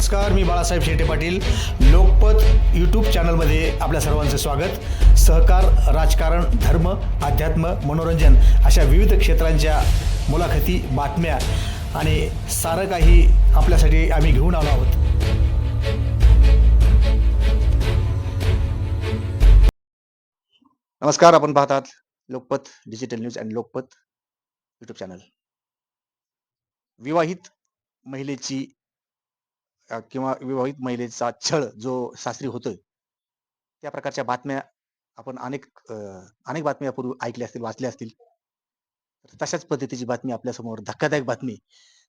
नमस्कार मी बाळासाहेब शेटे पाटील. लोकपत यूट्यूब चॅनलमध्ये आपल्या सर्वांचं स्वागत. सहकार राजकारण धर्म अध्यात्म मनोरंजन अशा विविध क्षेत्रांच्या मुलाखती बातम्या आणि सारं काही आपल्यासाठी आम्ही घेऊन आलो आहोत. नमस्कार आपण पाहतात लोकपत डिजिटल न्यूज आणि लोकपत यूट्यूब चॅनल विवाहित महिलेची किंवा विवाहित महिलेचा छळ जो सासरी होतोय त्या प्रकारच्या बातम्या आपण अनेक अनेक बातम्या यापूर्वी ऐकल्या असतील वाचल्या असतील. तशाच पद्धतीची बातमी आपल्यासमोर धक्कादायक बातमी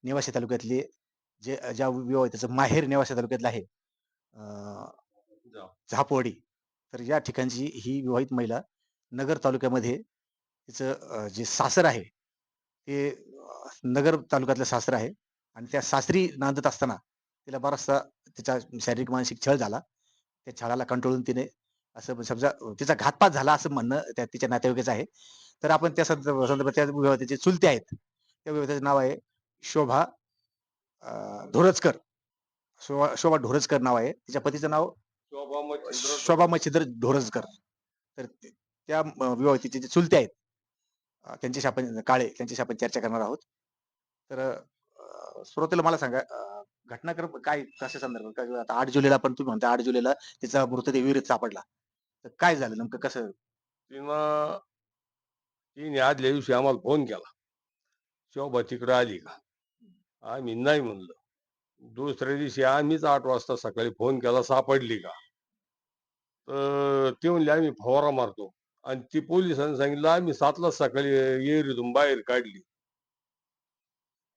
नेवासे तालुक्यातले जे ज्या विवाहिताचं माहेर नेवासे तालुक्यातलं आहे झापवाडी. तर या ठिकाणची ही विवाहित महिला नगर तालुक्यामध्ये तिचं जे सासर आहे ते नगर तालुक्यातलं सासर आहे. आणि त्या सासरी नांदत असताना तिला बराचसा तिचा शारीरिक मानसिक छळ झाला. त्या छळाला कंटाळून तिने असं समजा अ, तिचा घातपात झाला असं म्हणणं त्या तिच्या नातेवाईकाचं आहे. तर आपण त्या संदर्भ- संदर्भात त्या विवाहितेचे चुलते आहेत त्या विवाहितेचं नाव आहे शोभा धोरजकर. शोभा शोभा ढोरजकर नाव आहे. तिच्या पतीचं नाव शोभा मच्छिंद्र ढोरजकर तर त्या विवाहितेचे जे चुलते आहेत त्यांच्याशी आपण काळे त्यांच्याशी आपण चर्चा करणार आहोत. तर अ, सुरुवातीला मला सांगा घटनाक्रम काय कशा संदर्भात? काय आता आठ जुलैला पण तुम्ही म्हणता आठ जुलैला तिचा मृतदेह विहिरीत सापडला. तर काय झालं नेमकं? कसं? तिनं तिने आदल्या दिवशी आम्हाला फोन केला. शोभा तिकडं आली का? आम्ही नाही म्हणलं. दुसऱ्या दिवशी आम्हीच आठ वाजता सकाळी फोन केला सापडली का? तर ते म्हणले आम्ही फवारा मारतो. आणि ती पोलिसांनी सांगितलं आम्ही सातला सकाळी येरीतून बाहेर काढली.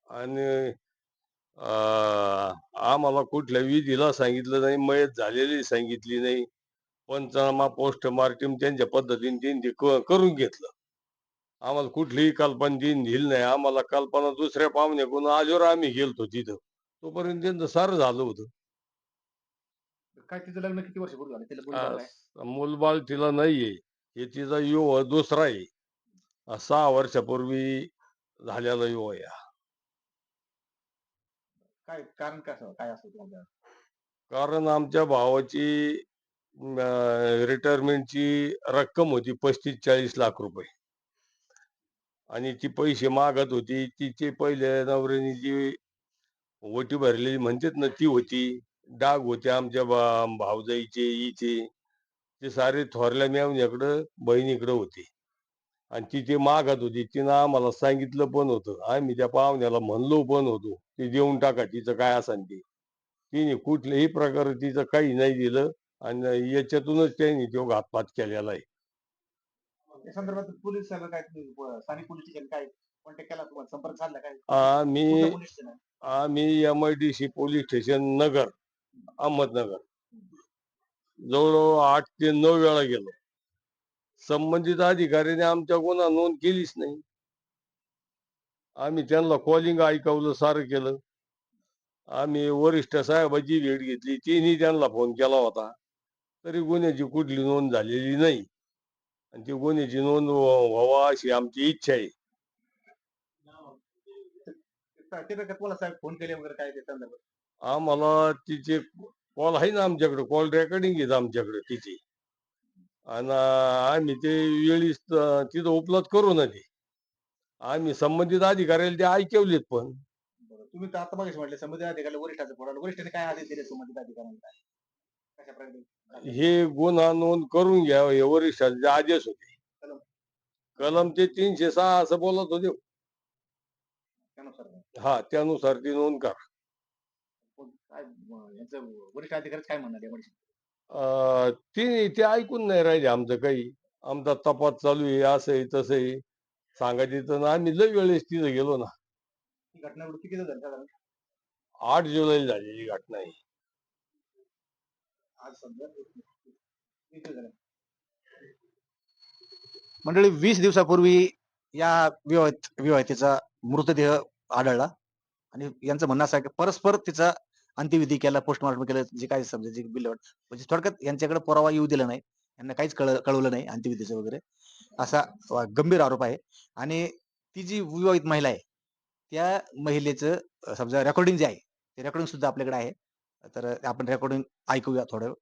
आणि आम्हाला कुठल्या विधीला सांगितलं नाही मयत झालेली सांगितली नाही. पंचनामा पोस्टमार्टम त्यांच्या पद्धतीने त्यांनी करून घेतलं. आम्हाला कुठलीही कल्पना देईन दिली नाही. आम्हाला कल्पना दुसऱ्या पाहुण्याकडून आल्यावर आम्ही गेलतो तिथं. तोपर्यंत त्यांचं सारं झालं होतं. काय तिचं लग्न किती वर्षपूर्वी झालं? तिला मूलबाळ तिला नाहीये. हे तिचा युवा दुसरा आहे. सहा वर्षापूर्वी झालेला युवा हा. काय कारण कसं काय असतं कारण आमच्या भावाची रिटायरमेंटची रक्कम होती पस्तीस चाळीस लाख रुपये. आणि ती पैसे मागत होती. तिचे पहिले नवऱ्याने जी ओटी भरलेली म्हणतात ना ती होती. डाग होते आमच्या भाऊजाईचे भावजाईचे हिचे. ते सारे थोरल्या मेवण्याकडं बहिणीकडं होते. आणि ती ते मागत होती तिनं आम्हाला सांगितलं पण होतं. आम्ही त्या पाहुण्याला म्हणलो पण होतो ते देऊन टाका तिचं काय असन ते. तिने कुठल्याही प्रकारे तिचं काही नाही दिलं आणि याच्यातूनच त्यांनी तो घातपात केलेला आहे. त्या संदर्भात पोलीस काय स्थानिक पोलीस स्टेशन काय कॉन्टॅक्ट केला तुम्हाला? संपर्क साधला काय? आम्ही पोलीस स्टेशन आम्ही M I D C police station Nagar Ahmednagar. जवळजवळ आठ ते नऊ वेळा गेलो. संबंधित अधिकाऱ्याने आमच्या गुन्हा नोंद केलीच नाही. आम्ही त्यांना कॉलिंग ऐकवलं सारं केलं. आम्ही वरिष्ठ साहेबाची भेट घेतली तिने त्यांना फोन केला होता. तरी गुन्ह्याची कुठली नोंद झालेली नाही. आणि ती गुन्ह्याची नोंद व्हा- व्हावा अशी आमची इच्छा आहे. साहेब फोन केले वगैरे काय ते आम्हाला तिचे कॉल आहे ना आमच्याकडे कॉल रेकॉर्डिंग घेत आमच्याकडे तिची. आणि आम्ही ते वेळीच तिथं उपलब्ध करू ना ते आम्ही संबंधित अधिकाऱ्याला ते ऐकवलेत पण. बरं तुम्ही तर आता मागे म्हटले संबंधित अधिकारी वरिष्ठाचं फोन वरिष्ठाने काय आदेश दिले संबंधित अधिकाऱ्यांना? काय कशा प्रकारे हे गुन्हा नोंद करून घ्या हे वरिष्ठांचे आदेश होते. कलम. कलम ते तीनशे सहा असं बोलत होते. त्यानुसार हा त्यानुसार ती नोंद करा. कोण- काय अं, यांचं वरिष्ठ अधिकारी काय म्हणणार अं, ते ते ऐकून नाही राहिले आमचं काही. आमचा तपास चालू आहे असं आहे तसं आहे. सांगायचं तर आम्ही लय वेळेस तिथं गेलो ना. ही घटना किती झाली साधारण? आठ जुलै झालेली घटना आहे. आज समजा किती झालं? मंडळी वीस दिवसापूर्वी या विवाहित विवाहितेचा मृतदेह आढळला. आणि यांचं म्हणणं असं आहे की परस्पर तिचा अंत्यविधी केला पोस्टमॉर्टम केलं जे काय समजा जे बिल म्हणजे थोडक्यात यांच्याकडे पुरावा येऊ दिला नाही. यांना काहीच कळ कळवलं नाही अंत्यविधीचं वगैरे. असा गंभीर आरोप आहे. आणि ती जी विवाहित महिला आहे त्या महिलेचं समजा रेकॉर्डिंग जे आहे ते रेकॉर्डिंग सुद्धा आपल्याकडे आहे. तर आपण रेकॉर्डिंग ऐकूया थोडं.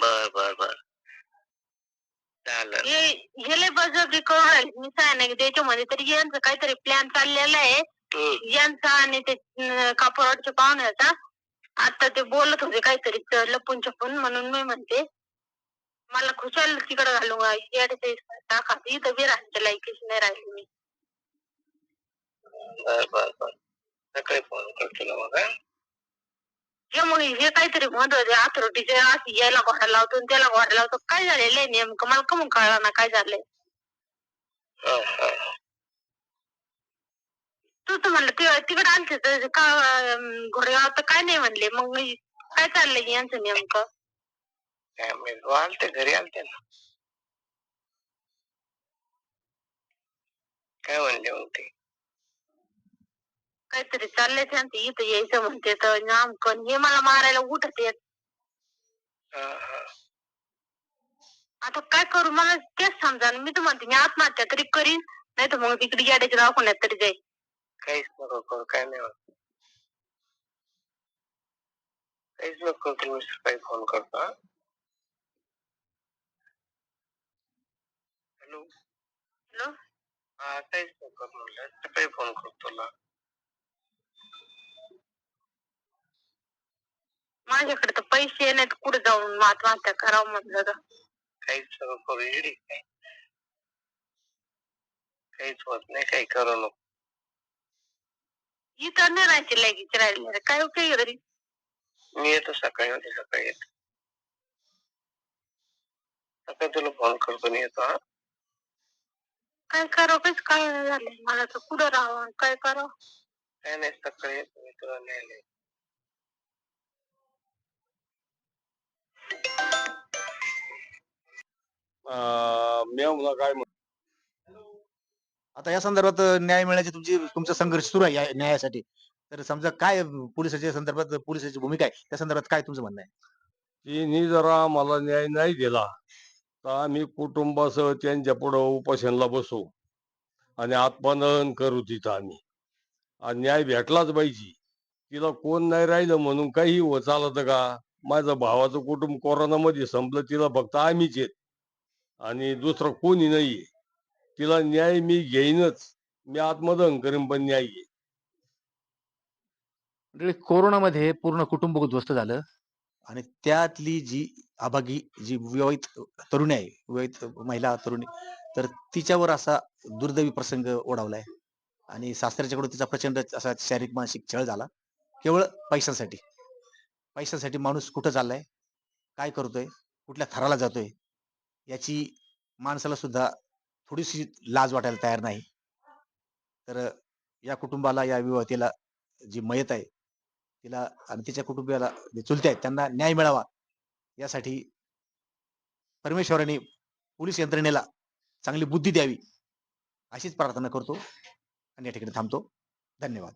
बर बर बर. लय बळजबरी करून राहिले मी सांगितलं त्याच्यामध्ये तरी यांचं काहीतरी प्लॅन चाललेला आहे. यांचा आणि ते कापडच्या पाहुण्याचा. आता ते बोलत होते काहीतरी च- लपून छपून म्हणून मी म्हणते मला खुशाल तिकडे घालू टाका. इथं बी राहायच्या लायकीच नाही राहिली मी. बर बर बर. सकाळी फोन करतो मग हे मग हे काहीतरी म्हणत होते अथॉरिटीचे अशी यायला घोडा लावतो आणि त्याला घोडा लावतो. काय झालेलं आहे नेमकं मला कमून कळलं ना काय झालंय. हा, हा. तू तर म्हणलं ते तिकडे आलते तर का अं, घोडेगाव तर काय नाही म्हणले. मग मी काय चाललंय यांचं नेमकं? काय माहीत आलते घरी आलते ना. काय म्हणले मग ते? काहीतरी चाललंय त्यांचं इथं यायचं म्हणते तर नामकन हे मला मारायला उठत येत. आता काय करू मला तेच समजा मी तर म्हणते मी आत्महत्या तरी करीन नाही तर मग तिकडे येड्याच्या दवाखान्यात तरी जाईल काहीच नको करू काय नाही होत. काहीच नको करू सकाळी फोन करतो हॅलो. हॅलो. हा काहीच नको करू म्हणलं सकाळी फोन करतो तुला माझ्याकडे तर पैसे नाहीत कुठे जाऊन आत्महत्या करावं म्हटलं तर काहीच करू इडी काय? काहीच होत नाही काही करू नको. इथं नाही राहायची लगेच राहिले काय उपयोग तरी मी येतो सकाळी म्हणजे सकाळी येतो. सकाळी तुला फोन करतो आणि येतो हा? काय करावं काहीच काय झालंय मला तर कुठं राहावं काय करावं? काय नाही सकाळी येतो मी तुला न्यायला. येतो. काय म्हण- आता या संदर्भात न्याय मिळण्याची तुमची तुमचा संघर्ष सुरू आहे या न्यायासाठी. तर समजा काय पोलिसाच्या संदर्भात पोलिसाची भूमिका आहे? त्या संदर्भात काय तुमचं म्हणणं आहे? तिने जरा मला न्याय नाही दिला तर आम्ही कुटुंबासह त्यांच्या पुढं उपोषणला बसू. आणि आत्मदहन करू तिथं आम्ही. आणि न्याय भेटलाच पाहिजे. तिला कोण नाही राहिलं म्हणून काही हो चालत का? माझं भावाचं कुटुंब कोरोनामध्ये संपलं तिला फक्त आम्हीच आहेत. आणि दुसरं कोणी नाहीये. तिला न्याय मी घेईनच. मी आत्मदहन करीन पण न्याय घेईन. म्हणजे कोरोनामध्ये पूर्ण कुटुंब उद्ध्वस्त झालं. आणि त्यातली जी अभागी जी विवाहित तरुणी आहे विवाहित महिला तरुणी तर तिच्यावर असा दुर्दैवी प्रसंग ओढावलाय. आणि सासऱ्याच्याकडून तिचा प्रचंड असा शारीरिक मानसिक छळ झाला. केवळ पैशांसाठी. पैशासाठी माणूस कुठं चाललाय? काय करतोय? कुठल्या थराला जातोय? याची माणसाला सुद्धा थोडीशी लाज वाटायला तयार नाही. तर या कुटुंबाला या विवाहतेला जी मयत आहे तिला आणि तिच्या कुटुंबियाला जे चुलते आहेत त्यांना न्याय मिळावा. यासाठी परमेश्वराने पोलीस यंत्रणेला चांगली बुद्धी द्यावी अशीच प्रार्थना करतो आणि या ठिकाणी थांबतो. धन्यवाद.